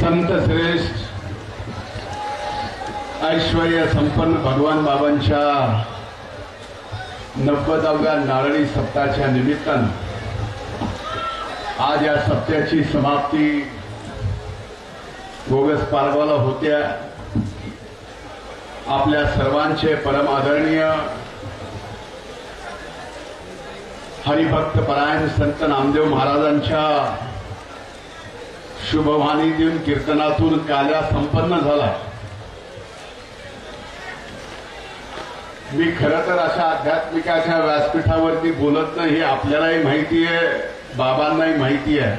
संत श्रेष्ठ ऐश्वर्य संपन्न भगवान बाबांच्या नव्वदाव्या नारळी सप्ताच्या निमित्तानं आज या सप्त्याची समाप्ती बोगस पारवाला होत्या. आपल्या सर्वांचे परम आदरणीय हरिभक्त परायण संत नामदेव महाराजांच्या शुभवाणीतून कीर्तनातून काल्या संपन्न झाला. मी खरं तर अशा आध्यात्मिकाच्या व्यासपीठावरती बोलत नाही हे आपल्यालाही माहिती आहे बाबांनाही माहिती आहे.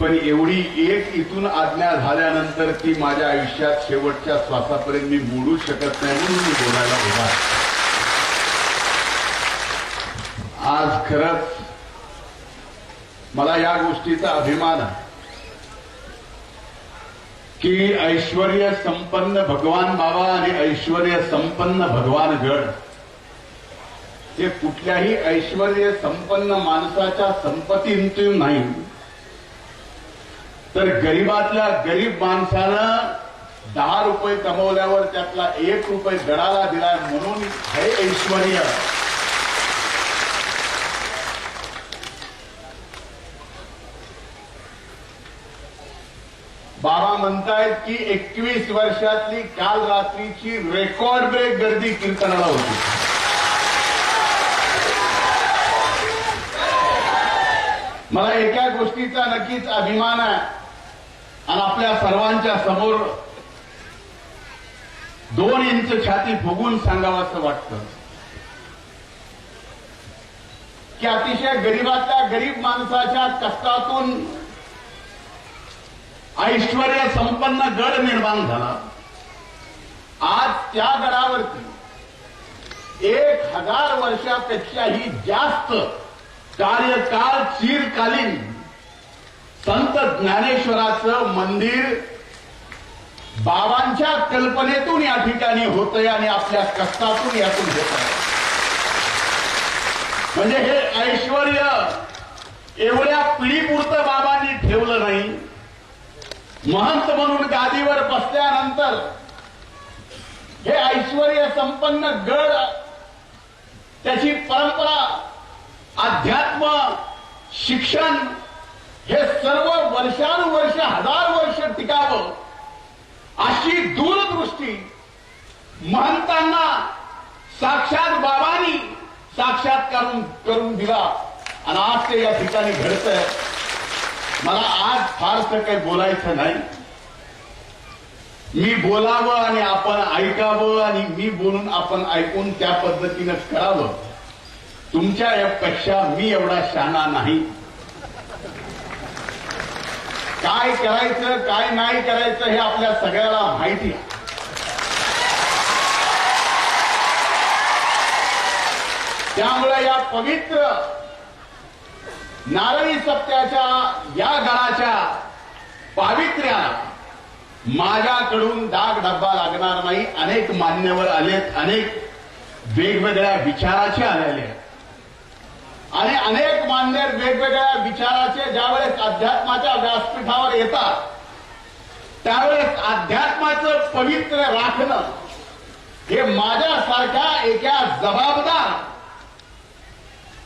पण एवढी एक इथून आज्ञा झाल्यानंतर ती माझ्या आयुष्यात शेवटच्या श्वासापर्यंत मी मोडू शकत नाही म्हणून मी बोलायला उभा आज खरंच मला या गोष्टीचा अभिमान आहे. की ऐश्वर संपन्न भगवान बाबा आणि ऐश्वर्य संपन्न भगवान गड. हे कुठल्याही ऐश्वर्य संपन्न माणसाच्या संपत्तीतून नाही. तर गरीबातल्या गरीब माणसानं दहा रुपये कमवल्यावर त्यातला एक रुपये गडाला दिलाय म्हणून हे ऐश्वर्य. बाबा म्हणतायत की एकवीस वर्षातली काल रात्रीची रेकॉर्ड ब्रेक गर्दी कीर्तनाला होती. मला एका गोष्टीचा नक्कीच अभिमान आहे आणि आपल्या सर्वांच्या समोर दोन इंच छाती फुगून सांगावं असं वाटतं. की अतिशय गरीबातल्या गरीब माणसाच्या कष्टातून ऐश्वर्य संपन्न गड निर्माण झाला. आज त्या गडावरती एक हजार वर्षापेक्षाही जास्त कार्यकाळ चिरकालीन संत ज्ञानेश्वराचं मंदिर बाबांच्या कल्पनेतून या ठिकाणी होतंय आणि आपल्या कष्टातून यातून होत आहे म्हणजे हे ऐश्वर एवढ्या पिढीपुरतं बाबांनी ठेवलं नाही. महंत म्हणून गादीवर बसल्यानंतर हे ऐश्वर्य संपन्न गड त्याची परंपरा अध्यात्म शिक्षण हे सर्व वर्षानुवर्ष हजार वर्ष टिकावं अशी दूरदृष्टी महंतांना साक्षात बाबांनी साक्षात्कार करून दिला. आणि आज ते या ठिकाणी घडतंय. मला आज फारसं काही बोलायचं नाही. मी बोलावं आणि आपण ऐकावं आणि मी बोलून आपण ऐकून त्या पद्धतीनं करावं. तुमच्या पेक्षा मी एवढा शहाणा नाही. काय करायचं काय नाही करायचं हे आपल्या सगळ्याला माहिती आहे. त्यामुळे या पवित्र नारळी सप्त्याच्या या गळाच्या पावित्र्याला माझ्याकडून डाग डब्बा लागणार नाही. अनेक मान्यवर आलेत अनेक वेगवेगळ्या विचाराचे आलेले आणि अनेक मान्यवर वेगवेगळ्या विचाराचे ज्यावेळेस अध्यात्माच्या व्यासपीठावर येतात त्यावेळेस अध्यात्माचं पवित्र राखणं हे माझ्यासारख्या एका जबाबदार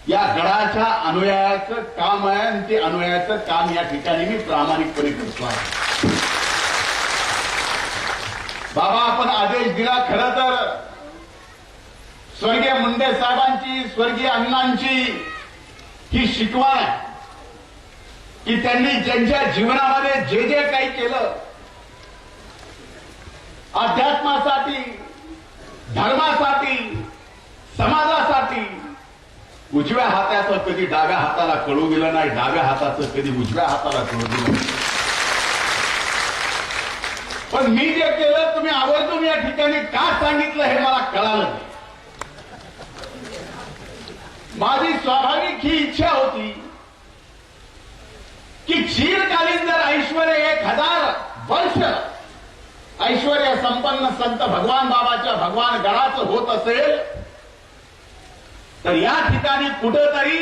या गडाच्या अनुयायाचं काम आहे आणि ते अनुयायाचं काम या ठिकाणी मी प्रामाणिकपणे करतो आहे. बाबा आपण आदेश दिला खरं तर. स्वर्गीय मुंडे साहेबांची स्वर्गीय अण्णांची ही शिकवण आहे. की त्यांनी ज्यांच्या जीवनामध्ये जे जे काही केलं अध्यात्मासाठी धर्मासाठी उजव्या हाताचं कधी डाव्या हाताला कळू दिलं नाही डाव्या हाताचं कधी उजव्या हाताला कळू दिलं नाही. पण मी जे केलं तुम्ही आवर्जून या ठिकाणी का सांगितलं हे मला कळालं माझी स्वाभाविक ही इच्छा होती की चिरकालीन जर ऐश्वर एक हजार वर्ष ऐश्वर संपन्न संत भगवान बाबाच्या भगवान गडाचं होत असेल तर या ठिकाणी कुठंतरी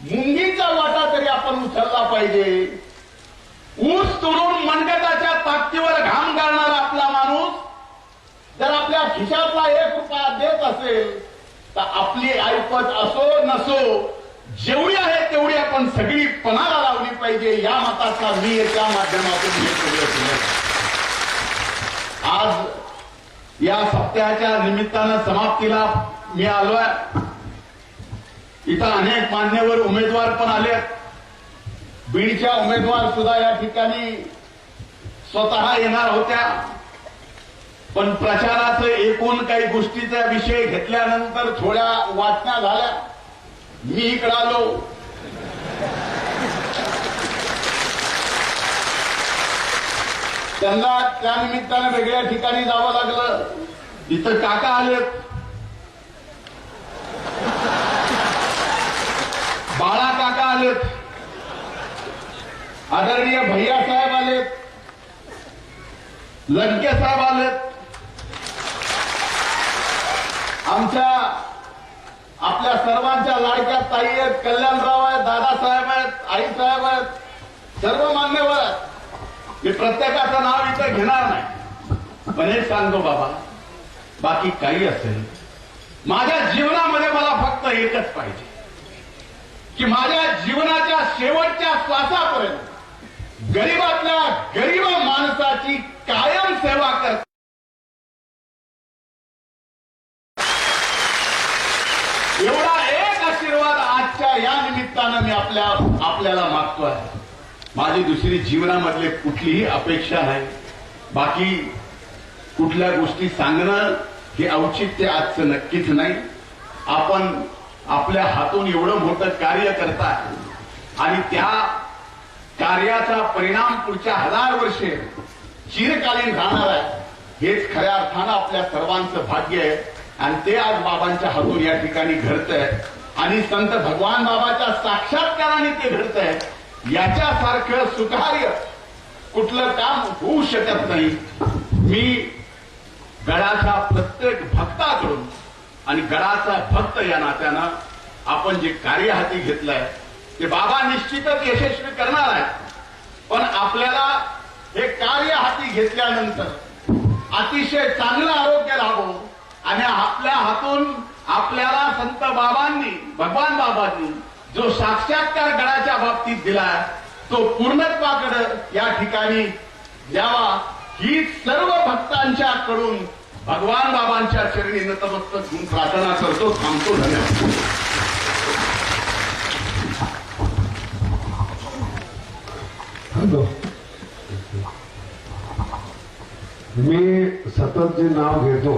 मुंगीचा वाटा तरी आपण उचलला पाहिजे. ऊस तोडून मनगटाच्या ताकदीवर घाम घालणारा आपला माणूस जर आपल्या खिशातला एक रुपया देत असेल तर आपली ऐपत असो नसो जेवढी आहे तेवढी आपण सगळी पणाला लावली पाहिजे. या मताचा मी एका माध्यमातून आज या सप्ताहाच्या निमित्तानं समाप्तीला मी आलोय इथं अनेक मान्यवर उमेदवार पण आले. बीडच्या उमेदवार सुद्धा या ठिकाणी स्वतः येणार होत्या. पण प्रचाराचं एकूण काही गोष्टीचा विषय घेतल्यानंतर थोड्या वाटण्या झाल्या. मी इकडं आलो. त्यांना त्यानिमित्तानं वेगळ्या ठिकाणी जावं लागलं. इथं काका आलेत बाळा काका आलेत. आदरणीय भैया साहेब आलेत. लंके साहेब आलेत. आमच्या आपल्या सर्वांच्या लाडक्या ताई आहेत कल्याणराव आहेत दादासाहेब आहेत आईसाहेब आहेत सर्व मान्यवर आहेत. मी प्रत्येकाचं नाव इथं घेणार नाही. पण हे सांगतो बाबा बाकी काही असेल माझ्या जीवनामध्ये मला फक्त एकच पाहिजे. की माझ्या जीवनाच्या शेवटच्या श्वासापर्यंत गरीबातल्या गरीब माणसाची कायम सेवा कर एवढा एक आशीर्वाद आजच्या या निमित्तानं मी आपल्या आपल्याला मागतोय माझी दुसरी जीवनामधले कुठलीही अपेक्षा नाही. बाकी कुठल्या गोष्टी सांगणं हे औचित्य आजचं नक्कीच नाही. आपण आपल्या हातून एवढं मोठं कार्य करताय. आणि त्या कार्याचा परिणाम पुढच्या हजार वर्षे चिरकालीन राहणार आहे. हेच खऱ्या अर्थानं आपल्या सर्वांचं भाग्य आहे. आणि ते आज बाबांच्या हातून या ठिकाणी घडतंय. आणि संत भगवान बाबाच्या साक्षात्काराने ते घडतंय. याच्यासारखं सुकार्य कुठलं काम होऊ शकत नाही. मी गडाच्या प्रत्येक भक्ताकडून आणि गडाचा भक्त या नात्यानं आपण जे कार्य हाती घेतलंय ते बाबा निश्चितच यशस्वी करणार आहेत. पण आपल्याला हे कार्य हाती घेतल्यानंतर अतिशय चांगलं आरोग्य लाभो आणि आपल्या हातून आपल्याला संत बाबांनी भगवान बाबांनी जो साक्षात्कार गडाच्या बाबतीत दिलाय तो पूर्णत्वाकडे या ठिकाणी द्यावा. ही सर्व भक्तांच्या कडून भगवान बाबांच्या चरणी नतमस्तक घेऊन प्रार्थना करतो थांबतो धन्यवाद. मी सतत जे नाव घेतो.